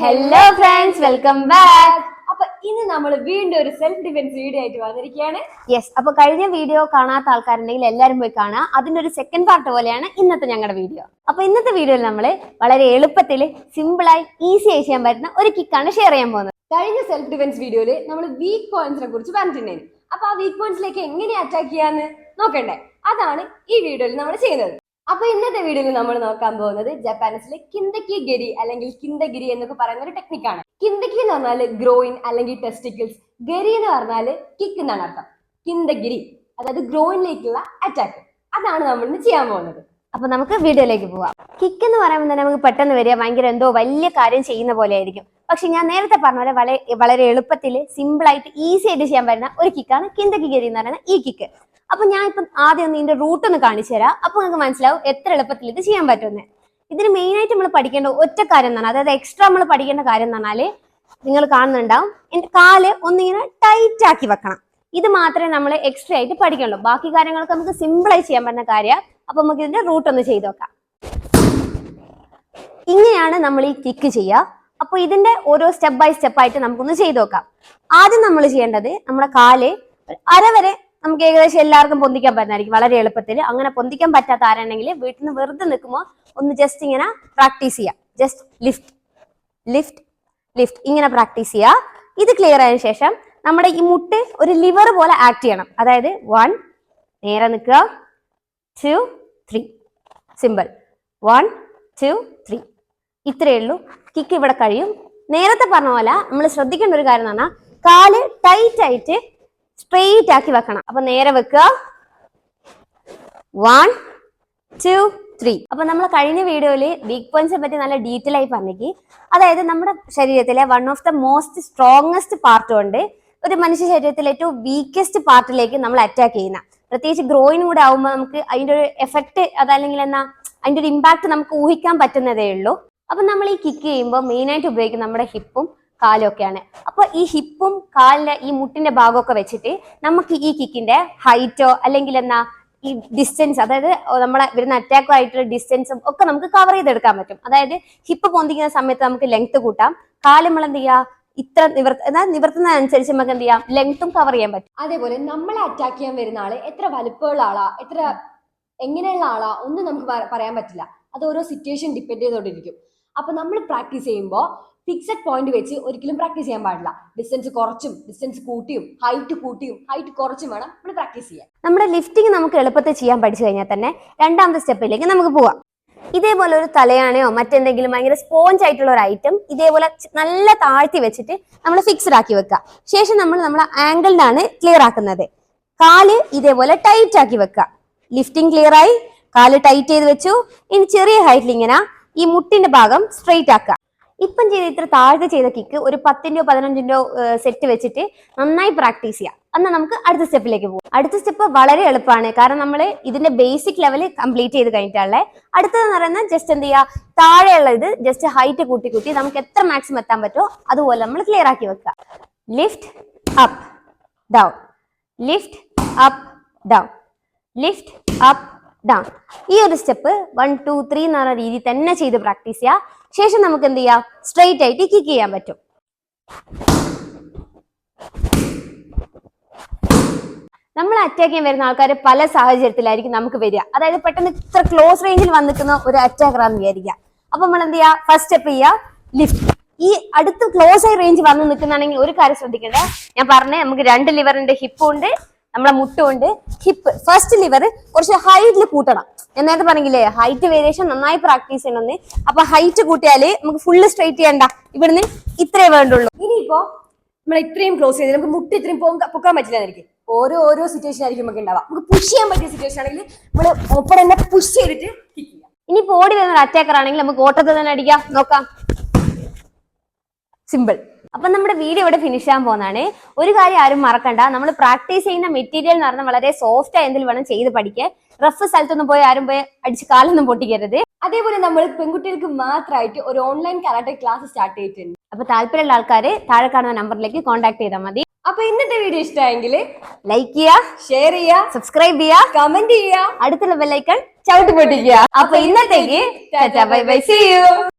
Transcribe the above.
Hello friends welcome back അപ്പൊ ഇന്ന് നമ്മൾ വീണ്ടും ഒരു സെൽഫ് ഡിഫൻസ് വീഡിയോ ആയിട്ട് വന്നിരിക്കുകയാണ്. യെസ് അപ്പൊ കഴിഞ്ഞ വീഡിയോ കാണാത്ത ആൾക്കാരുണ്ടെങ്കിൽ എല്ലാരും പോയി കാണാം അതിന്റെ ഒരു സെക്കൻഡ് പാർട്ട് പോലെയാണ് ഇന്നത്തെ ഞങ്ങളുടെ വീഡിയോ അപ്പൊ ഇന്നത്തെ വീഡിയോയിൽ നമ്മൾ വളരെ എളുപ്പത്തിൽ സിമ്പിളായി ഈസി ആയി ചെയ്യാൻ പറ്റുന്ന ഒരു കിക്കാണ് ഷെയർ ചെയ്യാൻ പോകുന്നത്. കഴിഞ്ഞ സെൽഫ് ഡിഫൻസ് വീഡിയോയിൽ നമ്മൾ വീക്ക് പോയിന്റ്സിനെ കുറിച്ച് പറഞ്ഞിട്ടുണ്ടായിരുന്നു. അപ്പൊ ആ വീക്ക് പോയിന്റ്സിലേക്ക് എങ്ങനെ അറ്റാക്ക് ചെയ്യാന്ന് നോക്കണ്ടേ? അതാണ് ഈ വീഡിയോയിൽ നമ്മൾ ചെയ്യുന്നത്. അപ്പൊ ഇന്നത്തെ വീഡിയോയിൽ നമ്മൾ നോക്കാൻ പോകുന്നത് ജപ്പാനീസിലെ കിന്തക്കി ഗരി അല്ലെങ്കിൽ കിന്തഗിരി എന്നൊക്കെ പറയുന്ന ഒരു ടെക്നിക്കാണ് കിന്തക്കി എന്ന് പറഞ്ഞാൽ ഗ്രോയിൻ അല്ലെങ്കിൽ ടെസ്റ്റിക്കിൾസ് ഗരി എന്ന് പറഞ്ഞാൽ കിക്ക് എന്നാണ് അർത്ഥം. കിന്തഗിരി അതായത് ഗ്രോയിനിലേക്കുള്ള അറ്റാക്ക് അതാണ് നമ്മൾ ഇന്ന് ചെയ്യാൻ പോകുന്നത്. അപ്പൊ നമുക്ക് വീഡിയോയിലേക്ക് പോവാം. കിക്ക് എന്ന് പറയുമ്പോൾ തന്നെ നമുക്ക് പെട്ടെന്ന് വരിക ഭയങ്കര എന്തോ വലിയ കാര്യം ചെയ്യുന്ന പോലെ ആയിരിക്കും. പക്ഷെ ഞാൻ നേരത്തെ പറഞ്ഞ പോലെ വളരെ വളരെ എളുപ്പത്തിൽ സിമ്പിൾ ആയിട്ട് ഈസി ആയിട്ട് ചെയ്യാൻ പറ്റുന്ന ഒരു കിക്കാണ് കിന്തക്കി ഗരി എന്ന് പറയുന്ന ഈ കിക്ക് അപ്പൊ ഞാൻ ഇപ്പം ആദ്യം ഒന്ന് ഇതിന്റെ റൂട്ട് ഒന്ന് കാണിച്ചു തരാം. അപ്പൊ നിങ്ങൾക്ക് മനസ്സിലാവും എത്ര എളുപ്പത്തിൽ ഇത് ചെയ്യാൻ പറ്റുമെന്ന്. ഇതിന് മെയിൻ ആയിട്ട് നമ്മൾ പഠിക്കേണ്ട ഒറ്റ കാര്യം എന്ന് പറഞ്ഞാൽ അതായത് എക്സ്ട്രാ നമ്മൾ പഠിക്കേണ്ട കാര്യം എന്ന് പറഞ്ഞാൽ നിങ്ങൾ കാണുന്നുണ്ടാവും. എന്റെ കാൽ ഒന്നിങ്ങനെ ടൈറ്റ് ആക്കി വെക്കണം. ഇത് മാത്രമേ നമ്മൾ എക്സ്ട്രാ ആയിട്ട് പഠിക്കുള്ളൂ. ബാക്കി കാര്യങ്ങളൊക്കെ നമുക്ക് സിമ്പിളായി ചെയ്യാൻ പറ്റുന്ന കാര്യം അപ്പൊ നമുക്ക് ഇതിന്റെ റൂട്ട് ഒന്ന് ചെയ്ത് നോക്കാം. ഇങ്ങനെയാണ് നമ്മൾ ഈ കിക്ക് ചെയ്യുക. അപ്പൊ ഇതിന്റെ ഓരോ സ്റ്റെപ്പ് ബൈ സ്റ്റെപ്പ് ആയിട്ട് നമുക്കൊന്ന് ചെയ്ത് നോക്കാം. ആദ്യം നമ്മൾ ചെയ്യേണ്ടത് നമ്മുടെ കാൽ അരവരെ അര വരെ നമുക്ക് ഏകദേശം എല്ലാവർക്കും പൊന്തിക്കാൻ പറ്റുന്നതായിരിക്കും വളരെ എളുപ്പത്തിൽ. അങ്ങനെ പൊന്തിക്കാൻ പറ്റാത്ത ആരാണെങ്കിൽ വീട്ടിൽ നിന്ന് വെറുതെ നിൽക്കുമ്പോൾ ഒന്ന് ജസ്റ്റ് ഇങ്ങനെ പ്രാക്ടീസ് ചെയ്യാം. ജസ്റ്റ് ലിഫ്റ്റ് ലിഫ്റ്റ് ലിഫ്റ്റ് ഇങ്ങനെ പ്രാക്ടീസ് ചെയ്യുക. ഇത് ക്ലിയർ ആയതിനു ശേഷം നമ്മുടെ ഈ മുട്ട് ഒരു ലിവർ പോലെ ആക്ട് ചെയ്യണം. അതായത് വൺ നേരെ നിൽക്കുക. Two three simple one two three ഇത്രയേ ഉള്ളൂ. കിക്ക് ഇവിടെ കഴിയും. നേരത്തെ പറഞ്ഞ പോലെ നമ്മൾ ശ്രദ്ധിക്കേണ്ട ഒരു കാര്യം എന്ന് പറഞ്ഞാൽ കാൽ ടൈറ്റ് ആയിട്ട് സ്ട്രെയിറ്റ് ആക്കി വെക്കണം. അപ്പൊ നേരെ വെക്കുക. വൺ ടു ത്രീ അപ്പൊ നമ്മൾ കഴിഞ്ഞ വീഡിയോയിൽ വീക്ക് പോയിന്റ്സിനെ പറ്റി നല്ല ഡീറ്റെയിൽ ആയി പറഞ്ഞേക്ക് അതായത് നമ്മുടെ ശരീരത്തിലെ one of the most strongest part കൊണ്ട് ഒരു മനുഷ്യ ശരീരത്തിലെ ഏറ്റവും വീക്കസ്റ്റ് പാർട്ടിലേക്ക് നമ്മൾ അറ്റാക്ക് ചെയ്യുന്ന. പ്രത്യേകിച്ച് ഗ്രോയിനും കൂടെ ആവുമ്പോൾ നമുക്ക് അതിന്റെ ഒരു എഫക്റ്റ് അതല്ലെങ്കിൽ എന്നാ അതിന്റെ ഒരു ഇമ്പാക്ട് നമുക്ക് ഊഹിക്കാൻ പറ്റുന്നതേ ഉള്ളൂ. അപ്പൊ നമ്മൾ ഈ കിക്ക് ചെയ്യുമ്പോൾ മെയിൻ ആയിട്ട് ഉപയോഗിക്കുന്ന നമ്മുടെ ഹിപ്പും കാലും ഒക്കെയാണ് അപ്പൊ ഈ ഹിപ്പും കാലിലെ ഈ മുട്ടിന്റെ ഭാഗമൊക്കെ വെച്ചിട്ട് നമുക്ക് ഈ കിക്കിന്റെ ഹൈറ്റോ അല്ലെങ്കിൽ എന്നാ ഈ ഡിസ്റ്റൻസ് അതായത് നമ്മളെ വരുന്ന അറ്റാക്കോ ആയിട്ടുള്ള ഡിസ്റ്റൻസും ഒക്കെ നമുക്ക് കവർ ചെയ്തെടുക്കാൻ പറ്റും. അതായത് ഹിപ്പ് പൊന്തിക്കുന്ന സമയത്ത് നമുക്ക് ലെങ്ത് കൂട്ടാം. കാൽ നമ്മൾ എന്ത് ചെയ്യാം? ഇത്ര എന്നാൽ നിവർത്തുന്നതനുസരിച്ച് നമുക്ക് എന്ത് ചെയ്യാം? ലെങ്ത്തും കവർ ചെയ്യാൻ പറ്റും. അതേപോലെ നമ്മളെ അറ്റാക്ക് ചെയ്യാൻ വരുന്ന ആൾ എത്ര വലുപ്പമുള്ള ആളാ? എത്ര എങ്ങനെയുള്ള ആളാ? ഒന്നും നമുക്ക് പറയാൻ പറ്റില്ല. അത് ഓരോ സിറ്റുവേഷൻ ഡിപ്പെൻഡ് ചെയ്തോണ്ടിരിക്കും. അപ്പൊ നമ്മൾ പ്രാക്ടീസ് ചെയ്യുമ്പോൾ ഫിക്സഡ് പോയിന്റ് വെച്ച് ഒരിക്കലും പ്രാക്ടീസ് ചെയ്യാൻ പാടില്ല. ഡിസ്റ്റൻസ് കുറച്ചും ഡിസ്റ്റൻസ് കൂട്ടിയും ഹൈറ്റ് കൂട്ടിയും ഹൈറ്റ് കുറച്ചും വേണം നമ്മൾ പ്രാക്ടീസ് ചെയ്യാൻ. നമ്മുടെ ലിഫ്റ്റിംഗ് നമുക്ക് എളുപ്പത്തിൽ ചെയ്യാൻ പഠിച്ചു കഴിഞ്ഞാൽ തന്നെ രണ്ടാമത്തെ സ്റ്റെപ്പിലേക്ക് നമുക്ക് പോവാം. ഇതേപോലെ ഒരു തലയാണയോ മറ്റെന്തെങ്കിലും ഭയങ്കര സ്പോഞ്ച് ആയിട്ടുള്ള ഒരു ഐറ്റം ഇതേപോലെ നല്ല താഴ്ത്തി വെച്ചിട്ട് നമ്മൾ ഫിക്സ്ഡ് ആക്കി വെക്കുക ശേഷം നമ്മൾ നമ്മളെ ആംഗിളിനാണ് ക്ലിയർ ആക്കുന്നത്. കാൽ ഇതേപോലെ ടൈറ്റ് ആക്കി വെക്കുക. ലിഫ്റ്റിംഗ് ക്ലിയർ ആയി കാൽ ടൈറ്റ് ചെയ്ത് വെച്ചു. ഇനി ചെറിയ ഹൈറ്റിൽ ഇങ്ങനെ ഈ മുട്ടിന്റെ ഭാഗം സ്ട്രെയിറ്റ് ആക്കുക. ഇപ്പം ചെയ്ത ഇത്ര താഴ്ത്തി ചെയ്ത കിക്ക് ഒരു പത്തിന്റെയോ പതിനഞ്ചിന്റെയോ സെറ്റ് വെച്ചിട്ട് നന്നായി പ്രാക്ടീസ് ചെയ്യാം. എന്നാൽ നമുക്ക് അടുത്ത സ്റ്റെപ്പിലേക്ക് പോകും അടുത്ത സ്റ്റെപ്പ് വളരെ എളുപ്പമാണ്. കാരണം നമ്മൾ ഇതിന്റെ ബേസിക് ലെവൽ കംപ്ലീറ്റ് ചെയ്ത് കഴിഞ്ഞിട്ടുള്ളത് അടുത്തതെന്ന് പറയുന്നത് ജസ്റ്റ് എന്ത് ചെയ്യുക താഴെയുള്ള ഇത് ജസ്റ്റ് ഹൈറ്റ് കൂട്ടി കൂട്ടി നമുക്ക് എത്ര മാക്സിമം എത്താൻ പറ്റുമോ അതുപോലെ നമ്മൾ ക്ലിയർ ആക്കി വെക്കുക. Lift up down lift up down lift up down ഈ ഒരു സ്റ്റെപ്പ് വൺ ടു ത്രീ എന്ന് പറഞ്ഞ രീതി തന്നെ ചെയ്ത് പ്രാക്ടീസ് ചെയ്യുക ശേഷം നമുക്ക് എന്ത് ചെയ്യാം? സ്ട്രെയിറ്റ് ആയിട്ട് കിക്ക് ചെയ്യാൻ പറ്റും. നമ്മൾ അറ്റാക്ക് ചെയ്യാൻ വരുന്ന ആൾക്കാർ പല സാഹചര്യത്തിലായിരിക്കും നമുക്ക് വരിക. അതായത് പെട്ടെന്ന് ഇത്ര ക്ലോസ് റേഞ്ചിൽ വന്നിരിക്കുന്ന ഒരു അറ്റാക്കറാന്ന് വിചാരിക്കുക. അപ്പൊ നമ്മൾ എന്ത് ചെയ്യുക ഫസ്റ്റ് സ്റ്റെപ്പ് ചെയ്യുക ലിഫ്റ്റ് ഈ അടുത്ത് ക്ലോസ് ആയി റേഞ്ച് വന്ന് നിൽക്കുന്നാണെങ്കിൽ ഒരു കാര്യം ശ്രദ്ധിക്കേണ്ടത് ഞാൻ പറഞ്ഞേ നമുക്ക് രണ്ട് ലിവറിന്റെ ഹിപ്പും ഉണ്ട്. നമ്മളെ മുട്ടുകൊണ്ട് ഹിപ്പ് ഫസ്റ്റ് ലിവർ കുറച്ച് ഹൈറ്റിൽ കൂട്ടണം. ഞാൻ നേരത്തെ പറഞ്ഞില്ലേ ഹൈറ്റ് വേരിയേഷൻ നന്നായി പ്രാക്ടീസ് ചെയ്യണമെന്ന്. അപ്പൊ ഹൈറ്റ് കൂട്ടിയാൽ നമുക്ക് ഫുള്ള് സ്ട്രൈറ്റ് ചെയ്യണ്ട. ഇവിടുന്ന് ഇത്രേ വേണ്ടുള്ളൂ. ഇനിയിപ്പോ നമ്മൾ ഇത്രയും ക്ലോസ് ചെയ്ത് നമുക്ക് മുട്ട് ഇത്രയും പോകും പൊക്കാൻ പറ്റില്ല എനിക്ക്. ഓരോ ഓരോ സിറ്റുവേഷൻ ആയിരിക്കും നമുക്ക് ഉണ്ടാവാം നമുക്ക് പുഷ് ചെയ്യാൻ പറ്റിയ സിറ്റുവേഷൻ ആണെങ്കിൽ നമ്മൾ ഒപ്പം തന്നെ പുഷ് ചെയ്തിട്ട് കിക്ക് ചെയ്യാം. ഇനി ഓടി വരുന്ന ഒരു അറ്റാക്കർ ആണെങ്കിൽ നമുക്ക് ഓട്ടത്തിൽ തന്നെ അടിക്കാം. നോക്കാം. സിമ്പിൾ അപ്പൊ നമ്മുടെ വീഡിയോ ഇവിടെ ഫിനിഷ് ചെയ്യാൻ പോകുന്നതാണ്. ഒരു കാര്യം ആരും മറക്കണ്ട. നമ്മൾ പ്രാക്ടീസ് ചെയ്യുന്ന മെറ്റീരിയൽ എന്ന് പറഞ്ഞാൽ വളരെ സോഫ്റ്റ് ആയി എന്തെങ്കിലും വേണം ചെയ്ത് പഠിക്കുക റഫ് സ്ഥലത്തൊന്നും പോയി ആരും പോയി അടിച്ച് കാലൊന്നും പൊട്ടിക്കരുത്. അതേപോലെ നമ്മൾ പെൺകുട്ടികൾക്ക് മാത്രമായിട്ട് ഒരു ഓൺലൈൻ കരാട്ടെ ക്ലാസ് സ്റ്റാർട്ട് ചെയ്തിട്ടുണ്ട്. അപ്പൊ താല്പര്യമുള്ള ആൾക്കാർ താഴെ കാണുന്ന നമ്പറിലേക്ക് കോൺടാക്ട് ചെയ്താൽ മതി. അപ്പൊ ഇന്നത്തെ വീഡിയോ ഇഷ്ടമായെങ്കിൽ ലൈക്ക് ചെയ്യുക ഷെയർ ചെയ്യുക സബ്സ്ക്രൈബ് ചെയ്യുക കമന്റ് ചെയ്യുക. അടുത്തുള്ള ബെല്ലൈക്കൺ ചവിട്ടി പൊട്ടിക്കുക. അപ്പൊ ഇന്നത്തേക്ക് ബൈ ബൈ സീ യു